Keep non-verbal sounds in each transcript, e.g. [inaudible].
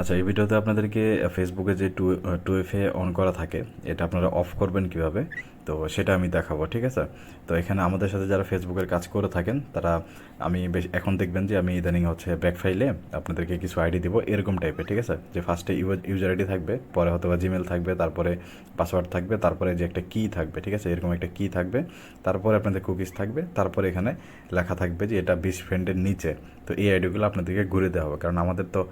আচ্ছা এই ভিডিওতে আপনাদেরকে ফেসবুকে যে two two F A on করা থাকে, এটা আপনারা অফ করবেন কীভাবে? তো সেটা আমি দেখাবো, ঠিক আছে? তো এখানে আমাদের সাথে যারা ফেসবুকের কাজ করে থাকেন, তারা, আমি বেশ, এখন দেখবেন যে আমি ইদানিং হচ্ছে ব্যাক ফাইলে আপনাদেরকে কিছু আইডি দিব এরকম টাইপের ঠিক আছে? যে ফার্স্টে ইউজার আইডি থাকবে, পরে হয়তো বা জিমেল থাকবে, তারপরে পাসওয়ার্ড থাকবে, তারপরে যে একটা কি থাকবে, ঠিক আছে? এরকম একটা কি থাকবে, তারপরে আপনাদের কুকিজ থাকবে, তারপরে এখানে লেখা থাকবে যে এটা বিশ ফ্রেন্ডের নিচে। তো এই আইডিগুলো আপনাদেরকে ঘুরে দেওয়া হবে, কারণ আমাদের তো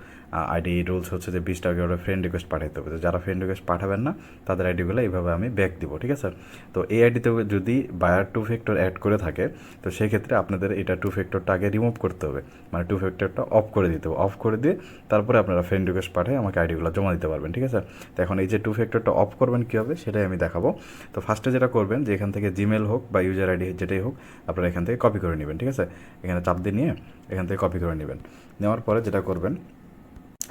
আইডি রুলস হচ্ছে যে বিশ টাকা করে ফ্রেন্ড রিকোয়েস্ট পাঠাতে হবে। তো যারা ফ্রেন্ড রিকোয়েস্ট পাঠাবেন না, তাদের আইডিগুলো এইভাবে আমি ব্যাক দিব, ঠিক আছে? তো এই আইডিতে যদি বায়ার টু ফ্যাক্টর অ্যাড করে থাকে, তো সেই ক্ষেত্রে আপনাদের এটা টু ফ্যাক্টরটা আগে রিমুভ করতে হবে। মানে টু ফ্যাক্টরটা অফ করে দিতে হবে। অফ করে দিয়ে তারপরে আপনারা ফ্রেন্ড রিকোয়েস্ট পাঠিয়ে আমাকে আইডিগুলো জমা দিতে পারবেন, ঠিক আছে? তো এখন এই যে টু ফ্যাক্টরটা অফ করবেন কীভাবে সেটাই আমি দেখাবো। তো ফার্স্টে যেটা করবেন যে এখান থেকে জিমেল হোক বা ইউজার আইডি যেটাই হোক, আপনারা এখান থেকে কপি করে নেবেন, ঠিক আছে? এখানে চাপ দিয়ে নিয়ে এখান থেকে কপি করে নেবেন। নেওয়ার পরে যেটা করবেন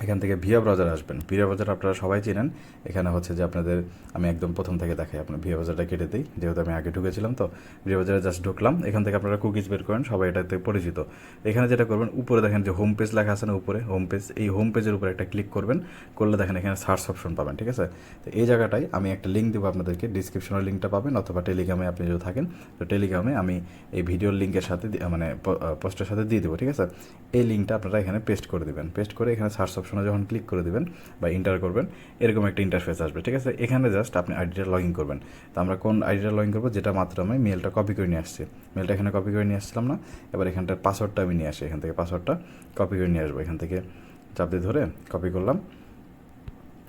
এখান থেকে ভিয়া ব্রাউজার আসবেন। ভিয়া ব্রাউজার আপনারা সবাই চেনেন। এখানে হচ্ছে যে আপনাদের আমি একদম প্রথম থেকে দেখাই আপনার ভিয়া ব্রাউজারটা কেটে দিই। যেহেতু আমি আগে ঢুকেছিলাম তো ভিয়া ব্রাউজারে জাস্ট ঢুকলাম। এখান থেকে আপনারা কুকিজ বের করেন, সবাই এটাতে পরিচিত। এখানে যেটা করবেন, উপরে দেখেন যে হোম পেজ লেখা আছে না উপরে হোম পেজ এই হোম পেজের উপরে একটা ক্লিক করবেন। করলে দেখেন এখানে সার্চ অপশন পাবেন, ঠিক আছে? তো এই জায়গাটায় আমি একটা লিঙ্ক দেবো আপনাদেরকে ডিসক্রিপশনের লিঙ্কটা পাবেন অথবা টেলিগ্রামে আপনি যদি থাকেন, তো টেলিগ্রামে আমি এই ভিডিওর লিঙ্কের সাথে মানে পোস্টের সাথে দিয়ে দেবো, ঠিক আছে? এই লিঙ্কটা আপনারা এখানে পেস্ট করে দেবেন। পেস্ট করে এখানে সার্চ অপশনে যখন ক্লিক করে দিবেন বা ইন্টার করবেন, এরকম একটা ইন্টারফেস আসবে, ঠিক আছে? এখানে জাস্ট আপনি আইডিটা লগ ইন করবেন। তো আমরা কোন আইডিটা লগ ইন করব? যেটা মাত্র আমি মেলটা কপি করে নিয়ে আসছি। মেলটা এখানে কপি করে নিয়ে আসছিলাম না। এবার এখানটার পাসওয়ার্ডটা আমি নিয়ে আসি। এখান থেকে পাসওয়ার্ডটা কপি করে নিয়ে আসব। এখান থেকে চাপ দিয়ে ধরে কপি করলাম।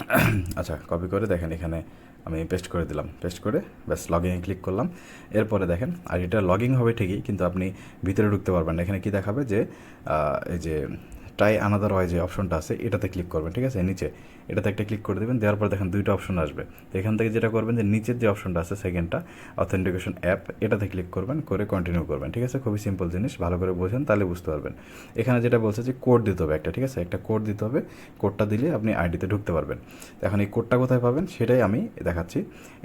[coughs] আচ্ছা কপি করে দেখেন এখানে আমি পেস্ট করে দিলাম। পেস্ট করে ব্যাস লগ ইনে ক্লিক করলাম। এরপরে দেখেন আর এটা লগ হবে ঠিকই, কিন্তু আপনি ভিতরে ঢুকতে পারবেন না। এখানে কি দেখাবে যে এই যে ট্রাই আনাদার হয় যে অপশনটা আছে, এটাতে ক্লিক করবেন, ঠিক আছে? নিচে এটাতে একটা ক্লিক করে দেবেন, দেওয়ার পর দেখেন দুইটা অপশন আসবে। এখান থেকে যেটা করবেন যে নিচের যে অপশনটা আছে সেকেন্ডটা অথেন্টিকেশন অ্যাপ এটাতে ক্লিক করবেন, করে কন্টিনিউ করবেন, ঠিক আছে? খুবই সিম্পল জিনিস, ভালো করে বোঝেন, তাহলে বুঝতে পারবেন। এখানে যেটা বলছে যে কোড দিতে হবে একটা, ঠিক আছে? একটা কোড দিতে হবে কোডটা দিলে আপনি আইডিতে ঢুকতে পারবেন। এখন এই কোডটা কোথায় পাবেন? সেটাই আমি দেখাচ্ছি।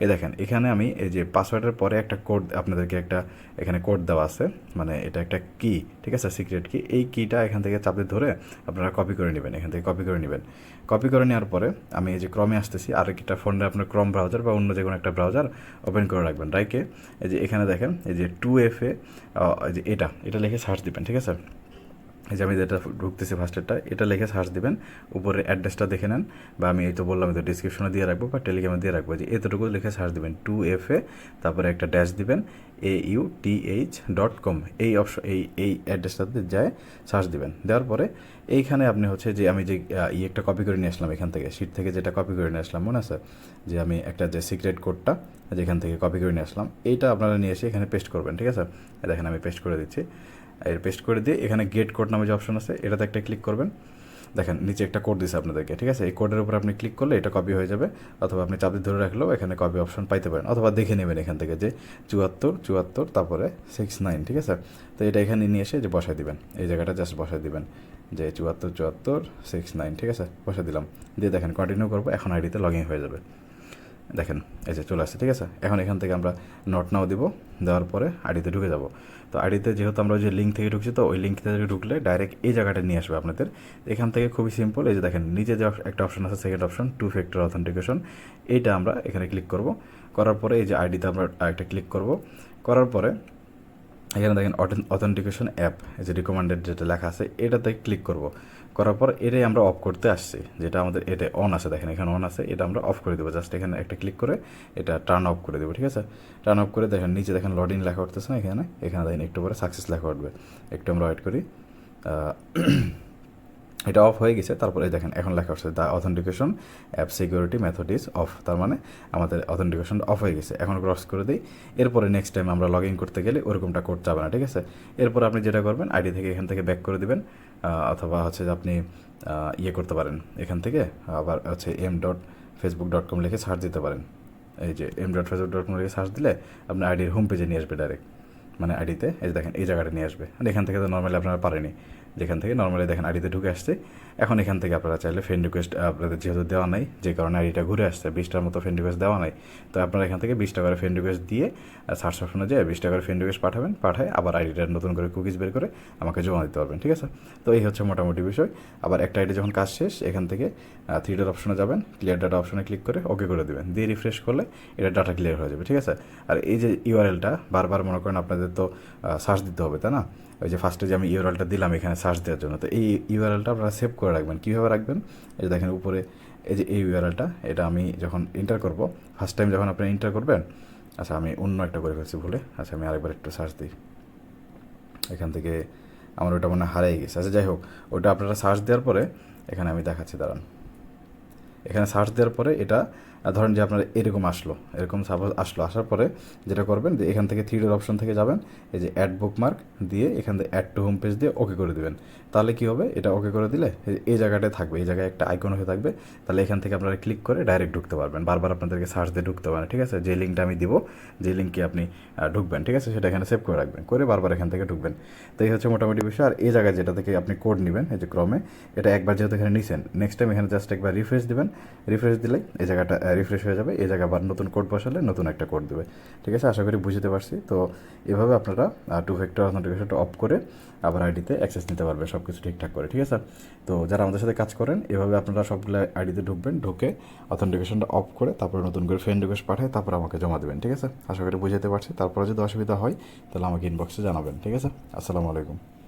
এই দেখেন, এখানে আমি এই যে পাসওয়ার্ডের পরে একটা কোড আপনাদেরকে একটা এখানে কোড দেওয়া আছে মানে এটা একটা কি ঠিক আছে? সিক্রেট কি এই কিটা এখান থেকে চাপতে ধরে আপনারা কপি করে নেবেন, এখান থেকে কপি করে নেবেন। কপি করে নেওয়ার পরে আমি এই যে ক্রমে আসতেছি, আর একটা ফোনে আপনার ক্রম ব্রাউজার বা অন্য যে কোনো একটা ব্রাউজার ওপেন করে রাখবেন। রাইকে এই যে এখানে দেখেন, এই যে টু এফ এ যে এটা এটা লিখে সার্চ দিবেন, ঠিক আছে? এই যে আমি যেটা ঢুকতেছি ফার্স্টেরটা এটা লিখে সার্চ দিবেন, উপরে অ্যাড্রেসটা দেখে নেন, বা আমি এই তো বললাম তো ডিসক্রিপশনে দিয়ে রাখব, বা টেলিগ্রামে দিয়ে রাখব, যে এতটুকু লিখে সার্চ দিবেন টু এফ এ তারপরে একটা ড্যাশ দিবেন A U T H dot com এই অপশন এই এই অ্যাড্রেসটাতে যায় সার্চ দিবেন, দেওয়ার পরে এইখানে আপনি হচ্ছে যে আমি যে ই একটা কপি করে নিয়ে আসলাম এখান থেকে শিট থেকে যেটা কপি করে নিয়ে আসলাম, মনে আছে? যে আমি একটা যে সিক্রেট কোডটা যেখান থেকে কপি করে নিয়ে আসলাম, এইটা আপনারা নিয়ে এসে এখানে পেস্ট করবেন, ঠিক আছে? দেখেন আমি পেস্ট করে দিচ্ছি। এর পেস্ট করে দিয়ে এখানে গেট কোড নামে যে অপশন আছে, এটাতে একটা ক্লিক করবেন। দেখেন, নিচে একটা কোড দিছে আপনাদেরকে, ঠিক আছে? এই কোডের উপর আপনি ক্লিক করলে এটা কপি হয়ে যাবে, অথবা আপনি চাপ ধরে রাখলেও এখানে কপি অপশন পাইতে পারেন, অথবা দেখে নেবেন এখান থেকে যে চুয়াত্তর চুয়াত্তর, তারপরে সিক্স নাইন ঠিক আছে? তো এটা এখানে নিয়ে এসে যে বসায় দিবেন, এই জায়গাটা জাস্ট বসায় দিবেন, যে চুয়াত্তর চুয়াত্তর সিক্স নাইন ঠিক আছে? বসায় দিলাম। দিয়ে দেখেন কন্টিনিউ করব, এখন আইডিতে লগ ইন হয়ে যাবে। দেখেন, এই যে চলে আসছে, ঠিক আছে? এখন এখান থেকে আমরা নট নাও দিব, দেওয়ার পরে আইডিতে ঢুকে যাব। তো আইডিতে যেহেতু আমরা ওই যে লিঙ্ক থেকে ঢুকছি, তো ওই লিঙ্ক থেকে ঢুকলে ডাইরেক্ট এই জায়গাটা নিয়ে আসবে আপনাদের। এখান থেকে খুবই সিম্পল এই যে দেখেন, নিচে যে একটা অপশন আছে second option two factor authentication এইটা আমরা এখানে ক্লিক করব। করার পরে এই যে আইডিতে আমরা একটা ক্লিক করব। করার পরে এখানে দেখেন অথেন্টিকেশন অ্যাপ এই যে রিকমেন্ডেড যেটা লেখা আছে, এটাতে ক্লিক করব। করার পর এটাই আমরা অফ করতে আসছি, যেটা আমাদের এটা অন আছে, দেখেন এখানে অন আছে, এটা আমরা অফ করে দেবো। জাস্ট এখানে একটা ক্লিক করে এটা টার্ন অফ করে দেবো, ঠিক আছে? টার্ন অফ করে দেখেন নিচে দেখেন লড ইন লেখা উঠতেছে না এখানে? এখানে দেখেন একটু পরে সাকসেস লেখা উঠবে। একটু আমরা ওয়েট করি। এটা অফ হয়ে গেছে, তারপরে দেখেন, এখন লেখা হচ্ছে the authentication app security method is off তার মানে আমাদের অথেন্টিকেশন অফ হয়ে গেছে। এখন ক্রস করে দিই, এরপরে নেক্সট টাইম আমরা লগ ইন করতে গেলে ওরকমটা করতে যাবে না, ঠিক আছে? এরপর আপনি যেটা করবেন আইডি থেকে এখান থেকে ব্যাক করে দিবেন অথবা হচ্ছে যে আপনি ইয়ে করতে পারেন, এখান থেকে আবার হচ্ছে M dot Facebook dot com লিখে সার্চ দিতে পারেন। এই যে M dot Facebook dot com লিখে সার্চ দিলে আপনার আইডির হোম পেজে নিয়ে আসবে ডাইরেক্ট মানে আইডিতে এই দেখেন, এই জায়গাটা নিয়ে আসবে। আর এখান থেকে তো নর্মালি আপনারা পারেনি যেখান থেকে নর্মালি দেখেন আইডিতে ঢুকে আসছে। এখন এখান থেকে আপনারা চাইলে ফ্রেন্ড রিকোয়েস্ট আপনাদের যেহেতু দেওয়া নাই, যে কারণে আইডিটা ঘুরে আসছে বিশটার মতো ফ্রেন্ড রিকোয়েস্ট দেওয়া নাই। তো আপনারা এখান থেকে বিশটা করে ফ্রেন্ড রিকোয়েস্ট দিয়ে সার্চ অপশনে যেয়ে বিশটা করে ফ্রেন্ড রিকোয়েস্ট পাঠাবেন, পাঠায় আবার আইডিটা নতুন করে কুকিজ বের করে আমাকে জমা দিতে পারবেন, ঠিক আছে? তো এই হচ্ছে মোটামুটি বিষয়। আবার একটা আইডি যখন কাজ শেষ, এখান থেকে থ্রি ডট অপশনে যাবেন ক্লিয়ার ডাটা অপশনে ক্লিক করে ওকে করে দেবেন। দিয়ে রিফ্রেশ করলে এটা ডাটা ক্লিয়ার হয়ে যাবে, ঠিক আছে? আর এই যে ইউআরএলটা বারবার মনে করেন আপনাদের তো সার্চ দিতে হবে, তাই না? ওই যে ফার্স্টে যে আমি ইউআরএলটা দিলাম এখানে সার্চ দেওয়ার জন্য, তো এই ইউআরএলটা আপনারা সেভ করে রাখবেন। কীভাবে রাখবেন? এই যে দেখেন উপরে এই যে এই ইউআরএলটা এটা আমি যখন এন্টার করব ফার্স্ট টাইম যখন আপনি এন্টার করবেন আচ্ছা আমি অন্য একটা করে ফেলছি ভুলে আচ্ছা আমি আরেকবার একটু সার্চ দিই। এখান থেকে আমার ওটা মনে হারিয়ে গেছে। আচ্ছা যাই হোক, ওটা আপনারা সার্চ দেওয়ার পরে এখানে আমি দেখাচ্ছি, দাঁড়ান। এখানে সার্চ দেওয়ার পরে এটা ধরেন যে আপনার এরকম আসলো, এরকম সাপোজ আসলো, আসার পরে যেটা করবেন যে এখান থেকে থ্রি ডট অপশন থেকে যাবেন, এই যে অ্যাড বুকমার্ক দিয়ে এখান থেকে অ্যাড টু হোম পেজ দিয়ে ওকে করে দেবেন। তাহলে কি হবে? এটা ওকে করে দিলে এই- এই জায়গাটায় থাকবে, এই জায়গায় একটা আইকন হয়ে থাকবে, তাহলে এখান থেকে আপনারা ক্লিক করে ডাইরেক্ট ঢুকতে পারবেন। বারবার আপনাদেরকে সার্চ দিয়ে ঢুকতে পারেন ঠিক আছে? যে লিঙ্কটা আমি দিব, যে লিঙ্কে আপনি ঢুকবেন, ঠিক আছে? সেটা এখানে সেভ করে রাখবেন, করে বারবার এখান থেকে ঢুকবেন। তো এই হচ্ছে মোটামুটি বিষয়। আর এই জায়গায় যেটা থেকে আপনি কোড নেবেন, এই যে ক্রমে এটা একবার যেহেতু এখানে নিছেন নেক্সট টাইম এখানে জাস্ট একবার রিফ্রেশ দেবেন। রিফ্রেশ দিলে এই জায়গাটা রিফ্রেশ হয়ে যাবে, এই জায়গায় আবার নতুন কোড বসালে নতুন একটা কোড দেবে। ঠিক আছে? আশা করি বুঝতে পারছি। তো এভাবে আপনারা টু ফ্যাক্টর অথেন্টিকেশনটা অফ করে আবার আইডিতে অ্যাক্সেস নিতে পারবে সব কিছু ঠিকঠাক করে। ঠিক আছে? তো যারা আমাদের সাথে কাজ করেন, এভাবে আপনারা সবগুলো আইডিতে ঢুকবেন, ঢুকে অথেন্টিকেশনটা অফ করে তারপরে নতুন করে ফ্রেন্ড রিকোয়েস্ট পাঠায়, তারপর আমাকে জমা দেবেন। ঠিক আছে? আশা করি বুঝাতে পারছি। তারপরে যদি অসুবিধা হয়, তাহলে আমাকে ইনবক্সে জানাবেন। ঠিক আছে? আসসালামু আলাইকুম।